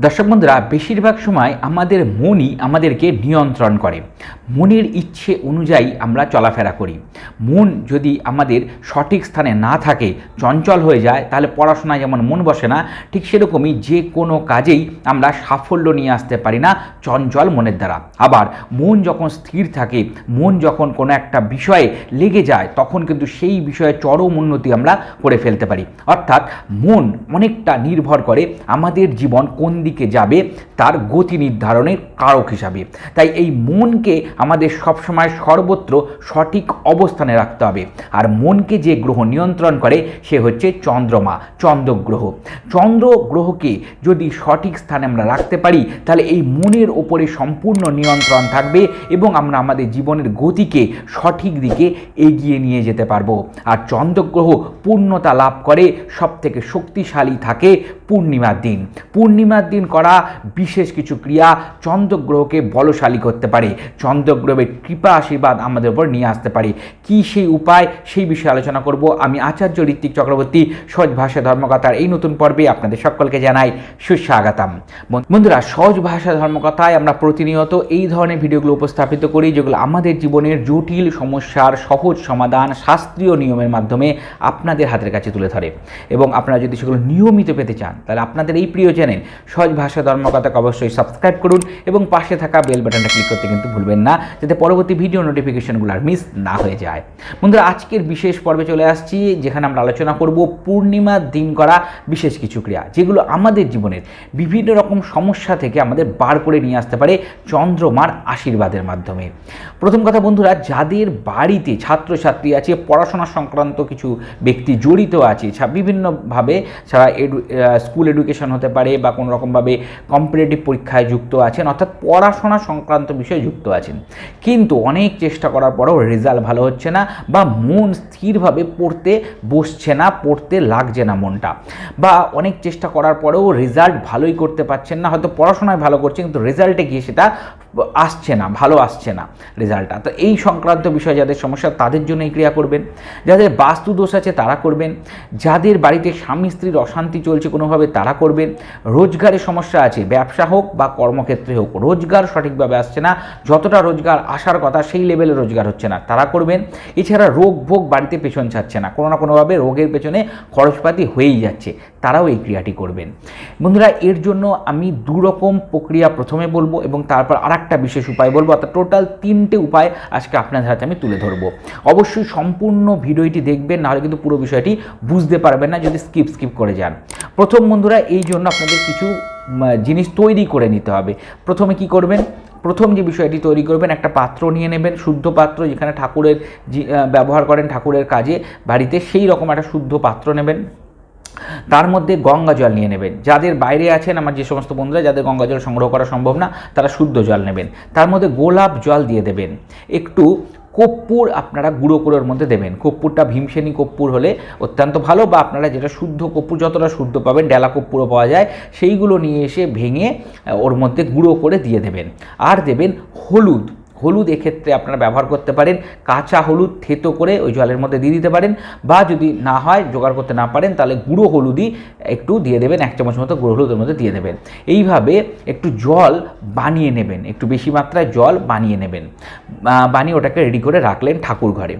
দর্শক বন্ধুরা বেশিরভাগ সময় আমাদের মনই আমাদেরকে নিয়ন্ত্রণ করে। মনের ইচ্ছে অনুযায়ী আমরা চলাফেরা করি। মন যদি আমাদের সঠিক স্থানে না থাকে, চঞ্চল হয়ে যায়, তাহলে পড়াশোনায় যেমন মন বসে না, ঠিক সেরকমই যে কোনো কাজেই আমরা সাফল্য নিয়ে আসতে পারি না চঞ্চল মনের দ্বারা। আবার মন যখন স্থির থাকে, মন যখন কোনো একটা বিষয়ে লেগে যায়, তখন কিন্তু সেই বিষয়ে চরম উন্নতি আমরা করে ফেলতে পারি। অর্থাৎ মন অনেকটা নির্ভর করে আমাদের জীবন কোন দিকে যাবে, তার গতি নির্ধারণের কারক হিসাবে। তাই এই মনকে আমাদের সবসময় সর্বত্র সঠিক অবস্থানে রাখতে হবে। আর মনকে যে গ্রহ নিয়ন্ত্রণ করে, সে হচ্ছে চন্দ্রমা, চন্দ্রগ্রহ। চন্দ্র গ্রহকে যদি সঠিক স্থানে আমরা রাখতে পারি, তাহলে এই মনের ওপরে সম্পূর্ণ নিয়ন্ত্রণ থাকবে এবং আমরা আমাদের জীবনের গতিকে সঠিক দিকে এগিয়ে নিয়ে যেতে পারব। আর চন্দ্রগ্রহ পূর্ণতা লাভ করে সব থেকে শক্তিশালী থাকে পূর্ণিমার দিন। পূর্ণিমার দিন করা বিশেষ কিছু ক্রিয়া চন্দ্রগ্রহকে বলশালী করতে পারে। চন্দ্রগ্রহের কৃপা আশীর্বাদ আমাদের উপর নিয়ে আসতে পারে। কি সেই উপায়? সেই বিষয়ে আলোচনা করব। আমি আচার্য ঋত্বিক চক্রবর্তী, সহজ ভাষা ধর্মকথার এই নতুন পর্বে আপনাদের সকলকে জানাই সুস্বাগতম। বন্ধুরা, সহজ ভাষা ধর্মকথায় আমরা প্রতিনিয়ত এই ধরনের ভিডিওগুলো উপস্থাপিত করি, যেগুলো আমাদের জীবনের জটিল সমস্যার সহজ সমাধান শাস্ত্রীয় নিয়মের মাধ্যমে আপনাদের হাতের কাছে তুলে ধরে। এবং আপনারা যদি সেগুলো নিয়মিত পেতে চান, তাহলে আপনাদের এই প্রিয় চ্যানেল সহজ ভাষা ধর্মকথাকে অবশ্যই সাবস্ক্রাইব করুন এবং পাশে থাকা বেল বাটনটা ক্লিক করতে কিন্তু ভুলবেন না যাতে পরবর্তী ভিডিও নোটিফিকেশনগুলো আর মিস না হয়ে যায়। বন্ধুরা, আজকের বিশেষ পর্বে চলে আসছি, যেখানে আমরা আলোচনা করব পূর্ণিমার দিন করা বিশেষ কিছু ক্রিয়া, যেগুলো আমাদের জীবনের বিভিন্ন রকম সমস্যা থেকে আমাদের বার করে নিয়ে আসতে পারে চন্দ্রমার আশীর্বাদের মাধ্যমে। প্রথম কথা বন্ধুরা, যাদের বাড়িতে ছাত্রছাত্রী আছে, পড়াশোনা সংক্রান্ত কিছু ব্যক্তি জড়িত আছে বিভিন্নভাবে ছাড়া এডু স্কুল এডুকেশন হতে পারে বা কোনো রকমভাবে কম্পিটিটিভ পরীক্ষায় যুক্ত আছেন, অর্থাৎ পড়াশোনা সংক্রান্ত বিষয়ে যুক্ত আছেন। কিন্তু অনেক চেষ্টা করার পরেও রেজাল্ট ভালো হচ্ছে না বা মন স্থিরভাবে পড়তে বসছে না, পড়তে লাগছে না মনটা। বা অনেক চেষ্টা করার পরেও রেজাল্ট ভালোই করতে পারছেন না, হয়তো পড়াশোনায় ভালো করছে, কিন্তু রেজাল্টে গিয়ে সেটা আসছে না, ভালো আসছে না রেজাল্টটা তো এই সংক্রান্ত বিষয় যাদের সমস্যা, তাদের জন্য এই ক্রিয়া করবেন। যাদের বাস্তু দোষ আছে, তারা করবেন। যাদের বাড়িতে স্বামী স্ত্রীর অশান্তি চলছে কোনোভাবে, তারা করবেন। রোজগারের সমস্যা আছে, ব্যবসা হোক বা কর্মক্ষেত্রে হোক, রোজগার সঠিকভাবে আসছে না। যতটা রোজগার আসার কথা, সেই লেভেলে রোজগার হচ্ছে না, তারা করবেন। এছাড়া রোগ ভোগ বাড়িতে পেছন ছাড়ছে না, কোনো না কোনোভাবে রোগের পেছনে খরচপাতি হয়েই যাচ্ছে। তারাও এই ক্রিয়াটি করবেন। বন্ধুরা, এর জন্য আমি দু রকম প্রক্রিয়া প্রথমে বলব এবং তারপর আর একটা বিশেষ উপায় বলব। অর্থাৎ টোটাল তিনটে উপায় আজকে আপনাদের হাতে আমি তুলে ধরবো। অবশ্যই সম্পূর্ণ ভিডিওটি দেখবেন, নাহলে কিন্তু পুরো বিষয়টি বুঝতে পারবেন না, যদি স্কিপ স্কিপ করে যান। প্রথম বন্ধুরা, এই জন্য আপনাদের কিছু জিনিস তৈরি করে নিতে হবে। প্রথমে কি করবেন? প্রথম যে বিষয়টি তৈরি করবেন, একটা পাত্র নিয়ে নেবেন, শুদ্ধ পাত্র, যেখানে ঠাকুরের ব্যবহার করেন ঠাকুরের কাজে বাড়িতে, সেই রকম একটা শুদ্ধ পাত্র নেবেন। তার মধ্যে গঙ্গা জল নিয়ে নেবেন। যাদের বাইরে আছেন, আমার যে সমস্ত বন্ধুরা, যাদের গঙ্গা জল সংগ্রহ করা সম্ভব না, তারা শুদ্ধ জল নেবেন। তার মধ্যে গোলাপ জল দিয়ে দেবেন। একটু কর্পূর আপনারা গুঁড়ো করে ওর মধ্যে দেবেন। কর্পূরটা ভীমসেনী কর্পূর হলে অত্যন্ত ভালো বা আপনারা যেটা শুদ্ধ কর্পূর, যতটা শুদ্ধ পাবেন, ডেলা কর্পূরও পাওয়া যায়, সেইগুলো নিয়ে এসে ভেঙে ওর মধ্যে গুঁড়ো করে দিয়ে দেবেন। আর দেবেন হলুদ। হলুদ এক্ষেত্রে আপনারা ব্যবহার করতে পারেন। কাঁচা হলুদ থেতো করে ওই জলের মধ্যে দিয়ে দিতে পারেন বা যদি না হয়, জোগাড় করতে না পারেন, তাহলে গুঁড়ো হলুদই একটু দিয়ে দেবেন, এক চামচ মতো গুঁড়ো হলুদের মধ্যে দিয়ে দেবেন। এইভাবে একটু জল বানিয়ে নেবেন, একটু বেশি মাত্রায় জল বানিয়ে নেবেন। বানিয়ে ওটাকে রেডি করে রাখলেন ঠাকুর ঘরে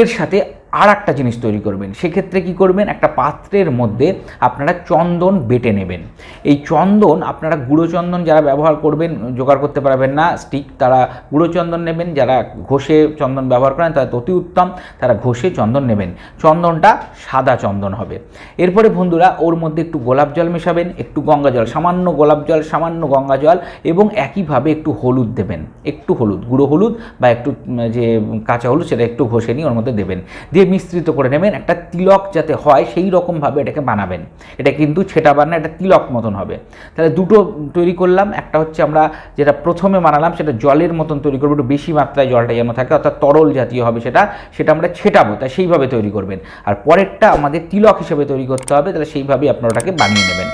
এর সাথে আর একটা জিনিস তৈরি করবেন। সেক্ষেত্রে কি করবেন? একটা পাত্রের মধ্যে আপনারা চন্দন বেটে নেবেন। এই চন্দন আপনারা গুঁড়ো চন্দন যারা ব্যবহার করবেন, জোগাড় করতে পারবেন না, স্টিক তারা গুঁড়ো চন্দন নেবেন, যারা ঘষে চন্দন ব্যবহার করেন তারা অতি উত্তম, তারা ঘষে চন্দন নেবেন। চন্দনটা সাদা চন্দন হবে। এরপরে বন্ধুরা, ওর মধ্যে একটু গোলাপ জল মেশাবেন, একটু গঙ্গা জল, সামান্য গোলাপ জল, সামান্য গঙ্গা জল এবং একইভাবে একটু হলুদ দেবেন। একটু হলুদ, গুঁড়ো হলুদ বা একটু যে কাঁচা হলুদ সেটা একটু ঘষে নিয়ে ওর মধ্যে দেবেন। দিয়ে মিশ্রিত করে নেবেন, একটা তিলক যাতে হয় সেই রকমভাবে এটাকে বানাবেন। এটা কিন্তু ছেটা বানা এটা তিলক মতন হবে। তাহলে দুটো তৈরি করলাম, একটা হচ্ছে আমরা যেটা প্রথমে বানালাম, সেটা জলের মতন তৈরি করব, একটু বেশি মাত্রায় জলটা যেন থাকে, অর্থাৎ তরল জাতীয় হবে সেটা সেটা আমরা ছেটাবো, তাই সেইভাবে তৈরি করবেন। আর পরেরটা আমাদের তিলক হিসেবে তৈরি করতে হবে, তাহলে সেইভাবেই আপনারা ওটাকে বানিয়ে নেবেন।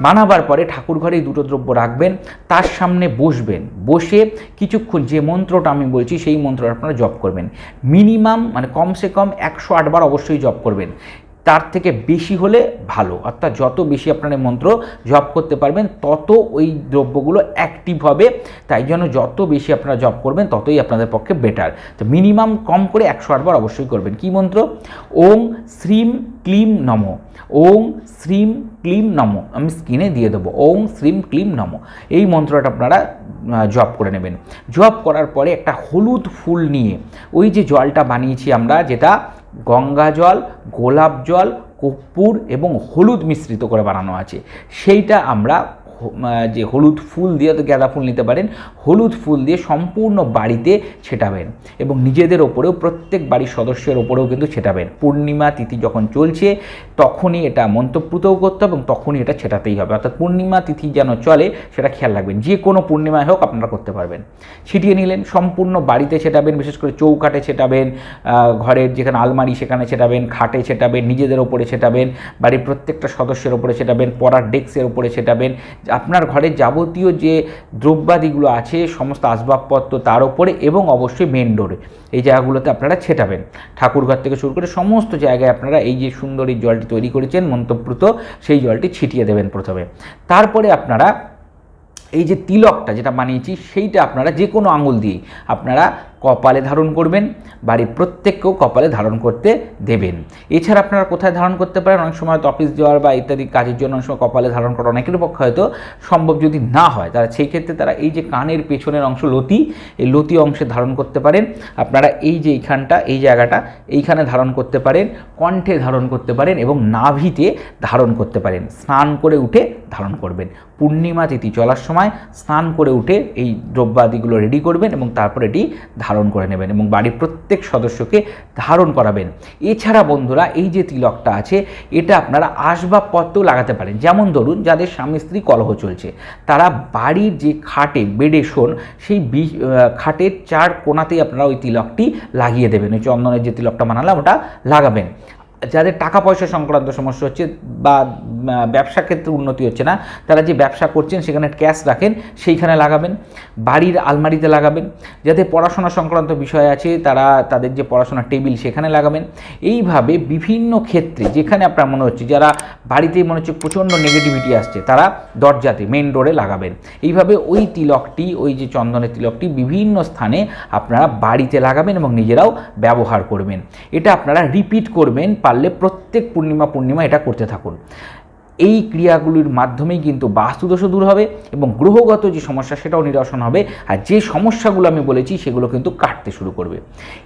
বানাবার পরে ঠাকুর ঘরে দুটো দ্রব্য রাখবেন, তার সামনে বসবেন। বসে কিছুক্ষণ যে মন্ত্রটা আমি বলছি, সেই মন্ত্রটা আপনারা জপ করবেন। মিনিমাম মানে কমসে কম একশো আটবার অবশ্যই জপ করবেন। তার থেকে বেশি হলে ভালো। অর্থাৎ যত বেশি আপনার মন্ত্র জপ করতে পারবেন, তত ওই দ্রব্যগুলো অ্যাক্টিভ হবে। তাই জন্য যত বেশি আপনারা জপ করবেন, ততই আপনাদের পক্ষে বেটার তো মিনিমাম কম করে একশো আটবার অবশ্যই করবেন। কি মন্ত্র? ওং শ্রীম ক্লিম নম। ওং শ্রীম ক্লিম নম। আমি স্ক্রিনে দিয়ে দেবো। ওং শ্রীম ক্লিম নম। এই মন্ত্রটা আপনারা জপ করে নেবেন। জপ করার পরে একটা হলুদ ফুল নিয়ে, ওই যে জলটা বানিয়েছি আমরা, যেটা গঙ্গা জল গোলাপ জল কর্পূর এবং হলুদ মিশ্রিত করে বানানো আছে। সেইটা আমরা যে হলুদ ফুল দিয়ে তো গাঁদা ফুল নিতে পারেন, হলুদ ফুল দিয়ে সম্পূর্ণ বাড়িতে ছেটাবেন এবং নিজেদের ওপরেও, প্রত্যেক বাড়ির সদস্যের ওপরেও কিন্তু ছেটাবেন। পূর্ণিমা তিথি যখন চলছে, তখনই এটা মন্ত্রপ্রুতও করতে হবে এবং তখনই এটা ছেটাতেই হবে। অর্থাৎ পূর্ণিমা তিথি যেন চলে, সেটা খেয়াল রাখবেন। যে কোনো পূর্ণিমায় হোক আপনারা করতে পারবেন। ছিটিয়ে নিলেন, সম্পূর্ণ বাড়িতে ছেটাবেন, বিশেষ করে চৌকাঠে ছেটাবেন ঘরের যেখানে আলমারি সেখানে ছেটাবেন, খাটে ছেটাবেন, নিজেদের ওপরে ছেটাবেন, বাড়ির প্রত্যেকটা সদস্যের ওপরে ছেটাবেন, পড়ার ডেস্কের ওপরে ছেটাবেন আপনার ঘরের যাবতীয় যে দ্রব্যাদিগুলো আছে, সমস্ত আসবাবপত্র তার ওপরে এবং অবশ্যই মেন ডোরে এই জায়গাগুলোতে আপনারা ছেটাবেন। ঠাকুরঘর থেকে শুরু করে সমস্ত জায়গায় আপনারা এই যে সুন্দর এই জলটি তৈরি করেছেন মন্তব্রুত সেই জলটি ছিটিয়ে দেবেন প্রথমে। তারপরে আপনারা এই যে তিলকটা যেটা বানিয়েছি, সেইটা আপনারা যে কোনো আঙুল দিয়ে আপনারা কপালে ধারণ করবেন, বাড়ির প্রত্যেককেও কপালে ধারণ করতে দেবেন। এছাড়া আপনারা কোথায় ধারণ করতে পারেন? অনেক সময় হয়তো অফিস যাওয়ার বা ইত্যাদি কাজের জন্য অনেক সময় কপালে ধারণ করা অনেকের পক্ষে হয়তো সম্ভব যদি না হয়। তারা সেই ক্ষেত্রে তারা এই যে কানের পেছনের অংশ লতি, এই লতি অংশে ধারণ করতে পারেন। আপনারা এই যে এইখানটা, এই জায়গাটা, এইখানে ধারণ করতে পারেন, কণ্ঠে ধারণ করতে পারেন এবং নাভিতে ধারণ করতে পারেন। স্নান করে উঠে ধারণ করবেন। পূর্ণিমা তিথি চলার সময় স্নান করে উঠে এই দ্রব্যাদিগুলো রেডি করবেন এবং তারপর এটি ধারণ করে নেবেন এবং বাড়ির প্রত্যেক সদস্যকে ধারণ করাবেন। এছাড়া বন্ধুরা, এই যে তিলকটা আছে, এটা আপনারা আসবাবপত্রেও লাগাতে পারেন। যেমন ধরুন, যাদের স্বামী স্ত্রী কলহ চলছে, তারা বাড়ির যে খাটে বেডে শোন, সেই বি- খাটের চার কোণাতেই আপনারা ওই তিলকটি লাগিয়ে দেবেন। ওই চন্দনের যে তিলকটা বানালাম, ওটা লাগাবেন। যাদের টাকা পয়সা সংক্রান্ত সমস্যা হচ্ছে বা ব্যবসা ক্ষেত্রে উন্নতি হচ্ছে না। তারা যে ব্যবসা করছেন, সেখানে ক্যাশ রাখেন, সেইখানে লাগাবেন। বাড়ির আলমারিতে লাগাবেন। যাদের পড়াশোনা সংক্রান্ত বিষয় আছে, তারা, তাদের যে পড়াশোনার টেবিল, সেখানে লাগাবেন। এইভাবে বিভিন্ন ক্ষেত্রে, যেখানে আপনার মনে হচ্ছে, যারা বাড়িতেই মনে হচ্ছে প্রচণ্ড নেগেটিভিটি আসছে, তারা দরজাতে মেন ডোরে লাগাবেন। এইভাবে ওই তিলকটি, ওই যে চন্দনের তিলকটি, বিভিন্ন স্থানে আপনারা বাড়িতে লাগাবেন এবং নিজেরাও ব্যবহার করবেন। এটা আপনারা রিপিট করবেন, পারলে প্রত্যেক পূর্ণিমা পূর্ণিমা এটা করতে থাকুন। এই ক্রিয়াগুলির মাধ্যমেই কিন্তু বাস্তুদোষও দূর হবে এবং গ্রহগত যে সমস্যা, সেটাও নিরসন হবে। আর যে সমস্যাগুলো আমি বলেছি, সেগুলো কিন্তু কাটতে শুরু করবে।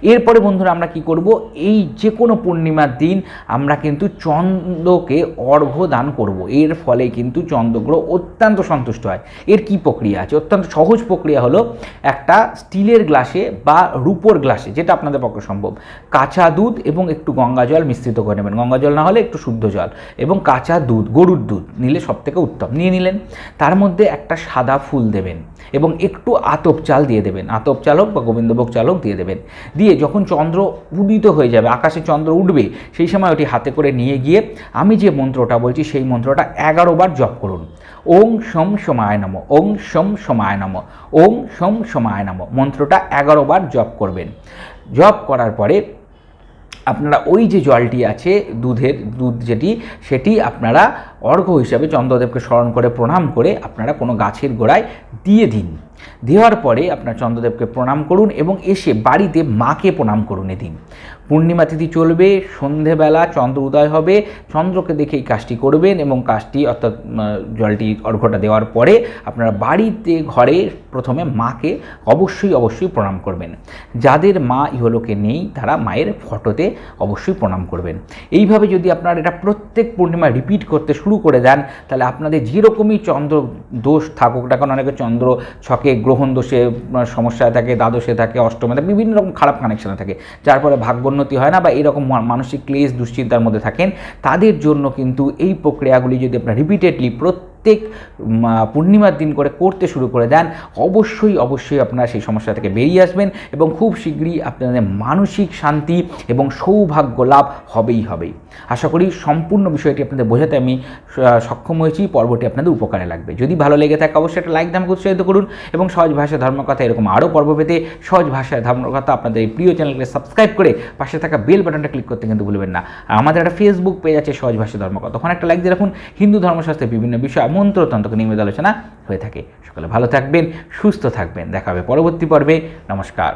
এরপরে বন্ধুরা আমরা কি করব? এই যে কোনো পূর্ণিমার দিন আমরা কিন্তু চন্দ্রকে অর্ঘ্য দান করব। এর ফলে কিন্তু চন্দ্রগ্রহ অত্যন্ত সন্তুষ্ট হয়। এর কি প্রক্রিয়া আছে? অত্যন্ত সহজ প্রক্রিয়া হলো একটা স্টিলের গ্লাসে বা রূপোর গ্লাসে, যেটা আপনাদের পক্ষে সম্ভব, কাঁচা দুধ এবং একটু গঙ্গা জল মিশ্রিত করে নেবেন। গঙ্গা জল না হলে একটু শুদ্ধ জল এবং কাঁচা দুধ, গরুর দুধ নিলে সব থেকে উত্তম। নিয়ে নিলেন। তার মধ্যে একটা সাদা ফুল দেবেন এবং একটু আতপ চাল দিয়ে দেবেন। আতপ চাল হোক বা গোবিন্দভোগ চাল হোক দিয়ে দেবেন। দিয়ে যখন চন্দ্র উদিত হয়ে যাবে, আকাশে চন্দ্র উঠবে, সেই সময় ওটি হাতে করে নিয়ে গিয়ে আমি যে মন্ত্রটা বলছি, সেই মন্ত্রটা এগারো বার জপ করুন। ওং সম সমায় নম, ওং সম সমায় নম, ওং সম সমায় নম মন্ত্রটা এগারো বার জপ করবেন। জপ করার পরে আপনারা ওই যে জলটি আছে, দুধের দুধ যেটি, সেটি আপনারা অর্ঘ্য হিসাবে চন্দ্রদেবকে স্মরণ করে, প্রণাম করে আপনারা কোনো গাছের গোড়ায় দিয়ে দিন। দেওয়ার পরে আপনার চন্দ্রদেবকে প্রণাম করুন এবং এসে বাড়িতে মাকে প্রণাম করুন এদিন। পূর্ণিমা তিথি চলবে, সন্ধেবেলা চন্দ্র উদয় হবে, চন্দ্রকে দেখে এই কাজটি করবেন এবং কাজটি অর্থাৎ জলটি অর্ঘটা দেওয়ার পরে আপনারা বাড়িতে, ঘরে প্রথমে মাকে অবশ্যই অবশ্যই প্রণাম করবেন। যাদের মা ইহলোকে নেই, তারা মায়ের ফটোতে অবশ্যই প্রণাম করবেন। এইভাবে যদি আপনারা এটা প্রত্যেক পূর্ণিমা রিপিট করতে শুরু করে দেন, তাহলে আপনাদের যেরকমই চন্দ্র দোষ থাকুক না কারণ অনেকে চন্দ্র ছকে গ্রহণ দোষে সমস্যায় থাকে, দ্বাদশে থাকে, অষ্টমে থাকে, বিভিন্ন রকম খারাপ কানেকশানে থাকে। যার ফলে ভাগ্যোন্নতি হয় না বা এরকম মানসিক ক্লেশ, দুশ্চিন্তার মধ্যে থাকেন। তাদের জন্য কিন্তু এই প্রক্রিয়াগুলি যদি আপনারা রিপিটেডলি প্রত্যেক প্রত্যেক পূর্ণিমার দিন করে করতে শুরু করে দেন, অবশ্যই অবশ্যই আপনারা সেই সমস্যা থেকে বেরিয়ে আসবেন এবং খুব শীঘ্রই আপনাদের মানসিক শান্তি এবং সৌভাগ্য লাভ হবেই হবেই। আশা করি সম্পূর্ণ বিষয়টি আপনাদের বোঝাতে আমি সক্ষম হয়েছি, পর্বটি আপনাদের উপকারে লাগবে। যদি ভালো লেগে থাকে, অবশ্যই একটা লাইক দামকে উৎসাহিত করুন এবং সহজ ভাষায় ধর্মকথা, এরকম আরও পর্ব পেতে সহজ ভাষায় ধর্মকথা আপনাদের এই প্রিয় চ্যানেলকে সাবস্ক্রাইব করে পাশে থাকা বেল বাটনটা ক্লিক করতে কিন্তু ভুলবেন না। আমাদের একটা ফেসবুক পেজ আছে, সহজ ভাষায় ধর্মকথা। ওখানে একটা লাইক দিয়ে রাখুন। হিন্দু ধর্মশাস্ত্রের বিভিন্ন বিষয় মন্ত্রতন্ত্রকে নিয়মিত আলোচনা হয়ে থাকে। সকলে ভালো থাকবেন, সুস্থ থাকবেন। দেখা হবে পরবর্তী পর্বে। নমস্কার।